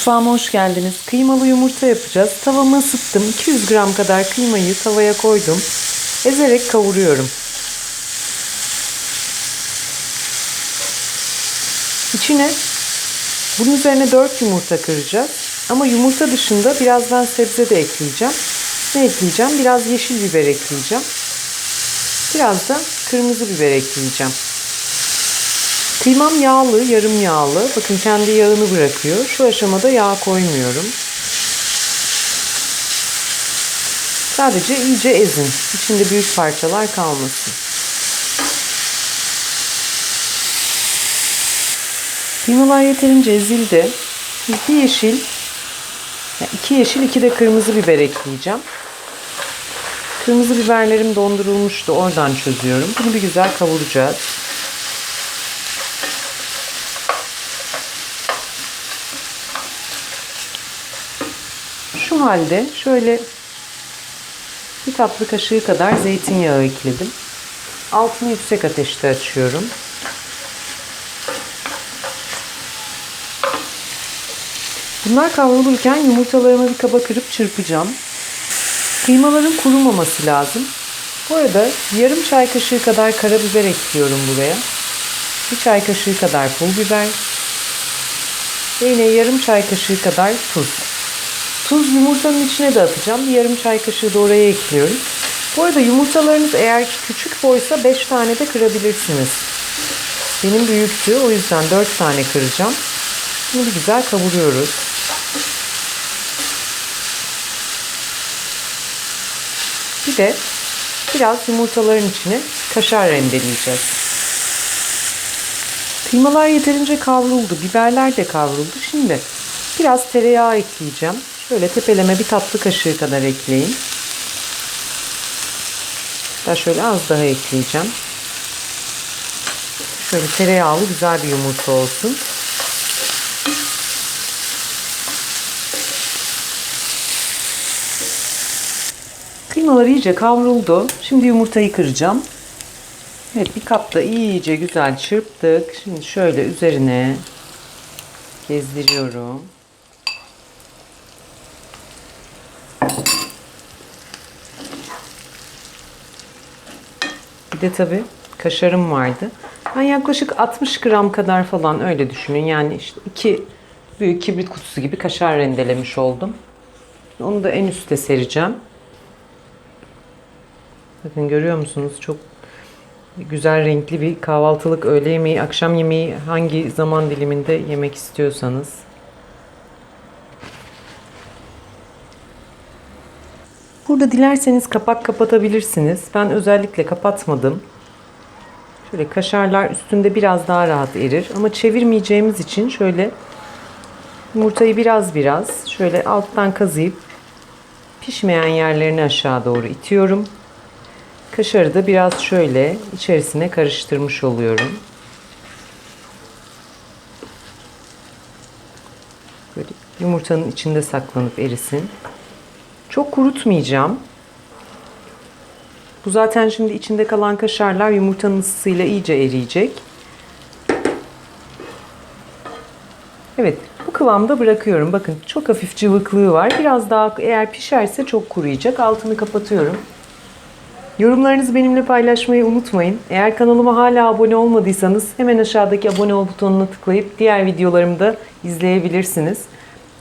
Mutfağıma hoş geldiniz. Kıymalı yumurta yapacağız. Tavamı ısıttım. 200 gram kadar kıymayı tavaya koydum. Ezerek kavuruyorum. İçine bunun üzerine 4 yumurta kıracağız. Ama yumurta dışında biraz ben sebze de ekleyeceğim. Ne ekleyeceğim? Biraz yeşil biber ekleyeceğim. Biraz da kırmızı biber ekleyeceğim. Kıymam yağlı, yarım yağlı. Bakın kendi yağını bırakıyor. Şu aşamada yağ koymuyorum. Sadece iyice ezin. İçinde büyük parçalar kalmasın. Kıymalar yeterince ezildi. İki yeşil, iki yeşil, iki de kırmızı biber ekleyeceğim. Kırmızı biberlerim dondurulmuştu. Oradan çözüyorum. Bunu bir güzel kavuracağız. Şu halde şöyle bir tatlı kaşığı kadar zeytinyağı ekledim. Altını yüksek ateşte açıyorum. Bunlar kavrulurken yumurtalarımı bir kaba kırıp çırpacağım. Kıymaların kurumaması lazım. Bu arada yarım çay kaşığı kadar karabiber ekliyorum buraya. Bir çay kaşığı kadar pul biber. Ve yine yarım çay kaşığı kadar tuz. Tuz yumurtanın içine de atacağım. Bir yarım çay kaşığı da oraya ekliyorum. Bu arada yumurtalarınız eğer küçük boysa 5 tane de kırabilirsiniz. Benim büyüktü. O yüzden 4 tane kıracağım. Bunu güzel kavuruyoruz. Bir de biraz yumurtaların içine kaşar rendeleyeceğiz. Kıymalar yeterince kavruldu. Biberler de kavruldu. Şimdi biraz tereyağı ekleyeceğim. Şöyle tepeleme bir tatlı kaşığı kadar ekleyin. Daha şöyle az daha ekleyeceğim. Şöyle tereyağlı güzel bir yumurta olsun. Kıymalar iyice kavruldu. Şimdi yumurtayı kıracağım. Evet bir kapta iyice güzel çırptık. Şimdi şöyle üzerine gezdiriyorum. De tabii kaşarım vardı. Ben yaklaşık 60 gram kadar falan öyle düşünün. Yani işte iki büyük kibrit kutusu gibi kaşar rendelemiş oldum. Onu da en üste sereceğim. Bakın görüyor musunuz? Çok güzel renkli bir kahvaltılık öğle yemeği, akşam yemeği hangi zaman diliminde yemek istiyorsanız. Burada dilerseniz kapak kapatabilirsiniz. Ben özellikle kapatmadım. Şöyle kaşarlar üstünde biraz daha rahat erir. Ama çevirmeyeceğimiz için şöyle yumurtayı biraz biraz şöyle alttan kazıyıp pişmeyen yerlerini aşağı doğru itiyorum. Kaşarı da biraz şöyle içerisine karıştırmış oluyorum. Böyle yumurtanın içinde saklanıp erisin. Çok kurutmayacağım. Bu zaten şimdi içinde kalan kaşarlar yumurtanın ısısıyla iyice eriyecek. Evet, bu kıvamda bırakıyorum. Bakın çok hafif cıvıklığı var. Biraz daha eğer pişerse çok kuruyacak. Altını kapatıyorum. Yorumlarınızı benimle paylaşmayı unutmayın. Eğer kanalıma hala abone olmadıysanız hemen aşağıdaki abone ol butonuna tıklayıp diğer videolarımı da izleyebilirsiniz.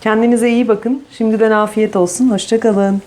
Kendinize iyi bakın. Şimdiden afiyet olsun. Hoşçakalın.